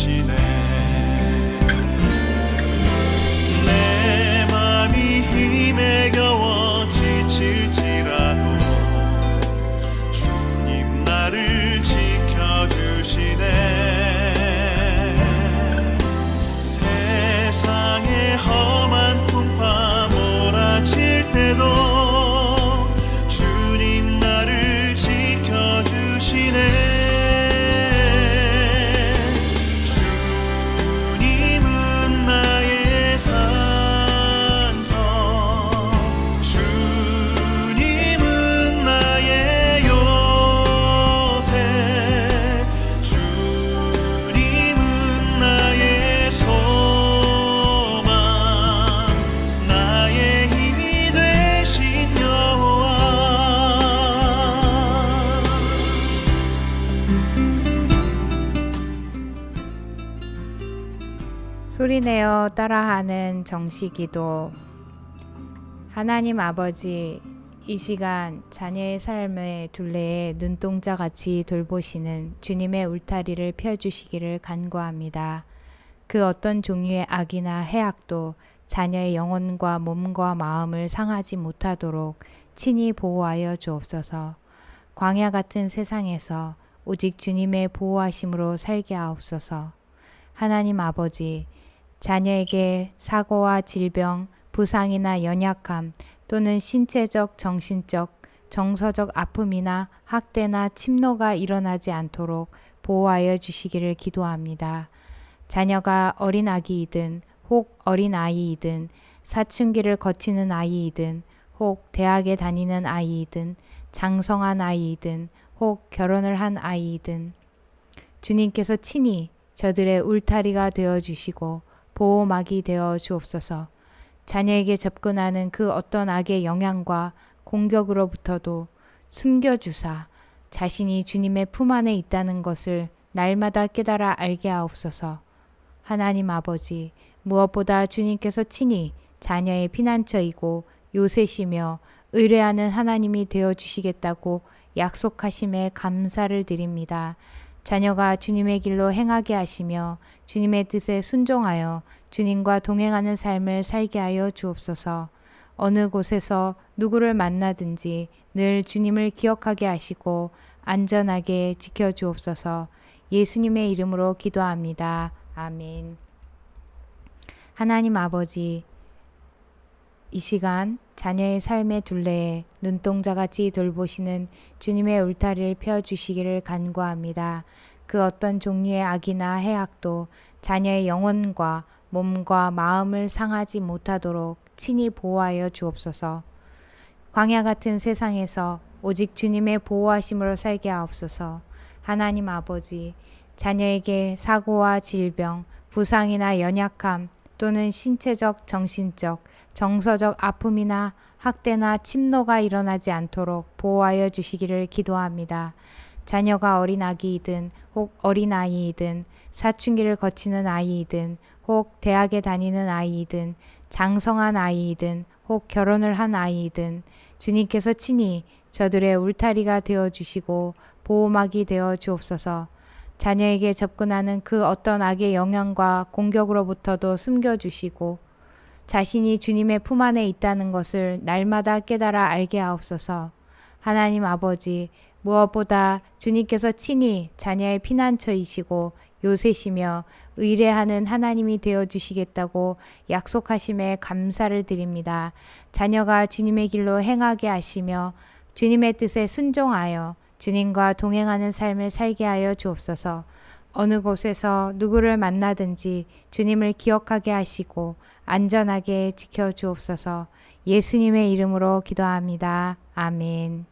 주시네 소리내어 따라하는 정식기도 하나님 아버지 이 시간 자녀의 삶의 둘레에 눈동자 같이 돌보시는 주님의 울타리를 펴주시기를 간구합니다. 그 어떤 종류의 악이나 해악도 자녀의 영혼과 몸과 마음을 상하지 못하도록 친히 보호하여 주옵소서. 광야 같은 세상에서 오직 주님의 보호하심으로 살게 하옵소서. 하나님 아버지, 자녀에게 사고와 질병, 부상이나 연약함 또는 신체적, 정신적, 정서적 아픔이나 학대나 침노가 일어나지 않도록 보호하여 주시기를 기도합니다. 자녀가 어린 아기이든 혹 어린 아이이든 사춘기를 거치는 아이이든 혹 대학에 다니는 아이이든 장성한 아이이든 혹 결혼을 한 아이이든 주님께서 친히 저들의 울타리가 되어 주시고 보호막이 되어 주옵소서. 자녀에게 접근하는 그 어떤 악의 영향과 공격으로부터도 숨겨주사 자신이 주님의 품 안에 있다는 것을 날마다 깨달아 알게 하옵소서. 하나님 아버지, 무엇보다 주님께서 친히 자녀의 피난처이고 요새시며 의뢰하는 하나님이 되어 주시겠다고 약속하심에 감사를 드립니다. 자녀가 주님의 길로 행하게 하시며 주님의 뜻에 순종하여 주님과 동행하는 삶을 살게 하여 주옵소서. 어느 곳에서 누구를 만나든지 늘 주님을 기억하게 하시고 안전하게 지켜 주옵소서. 예수님의 이름으로 기도합니다. 아멘. 하나님 아버지, 이 시간 자녀의 삶의 둘레에 눈동자같이 돌보시는 주님의 울타리를 펴주시기를 간구합니다. 그 어떤 종류의 악이나 해악도 자녀의 영혼과 몸과 마음을 상하지 못하도록 친히 보호하여 주옵소서. 광야 같은 세상에서 오직 주님의 보호하심으로 살게 하옵소서. 하나님 아버지, 자녀에게 사고와 질병, 부상이나 연약함 또는 신체적, 정신적, 정서적 아픔이나 학대나 침노가 일어나지 않도록 보호하여 주시기를 기도합니다. 자녀가 어린 아기이든 혹 어린 아이이든 사춘기를 거치는 아이이든 혹 대학에 다니는 아이이든 장성한 아이이든 혹 결혼을 한 아이이든 주님께서 친히 저들의 울타리가 되어 주시고 보호막이 되어 주옵소서. 자녀에게 접근하는 그 어떤 악의 영향과 공격으로부터도 숨겨 주시고 자신이 주님의 품 안에 있다는 것을 날마다 깨달아 알게 하옵소서. 하나님 아버지, 무엇보다 주님께서 친히 자녀의 피난처이시고 요새시며 의뢰하는 하나님이 되어 주시겠다고 약속하심에 감사를 드립니다. 자녀가 주님의 길로 행하게 하시며 주님의 뜻에 순종하여 주님과 동행하는 삶을 살게 하여 주옵소서. 어느 곳에서 누구를 만나든지 주님을 기억하게 하시고 안전하게 지켜 주옵소서. 예수님의 이름으로 기도합니다. 아멘.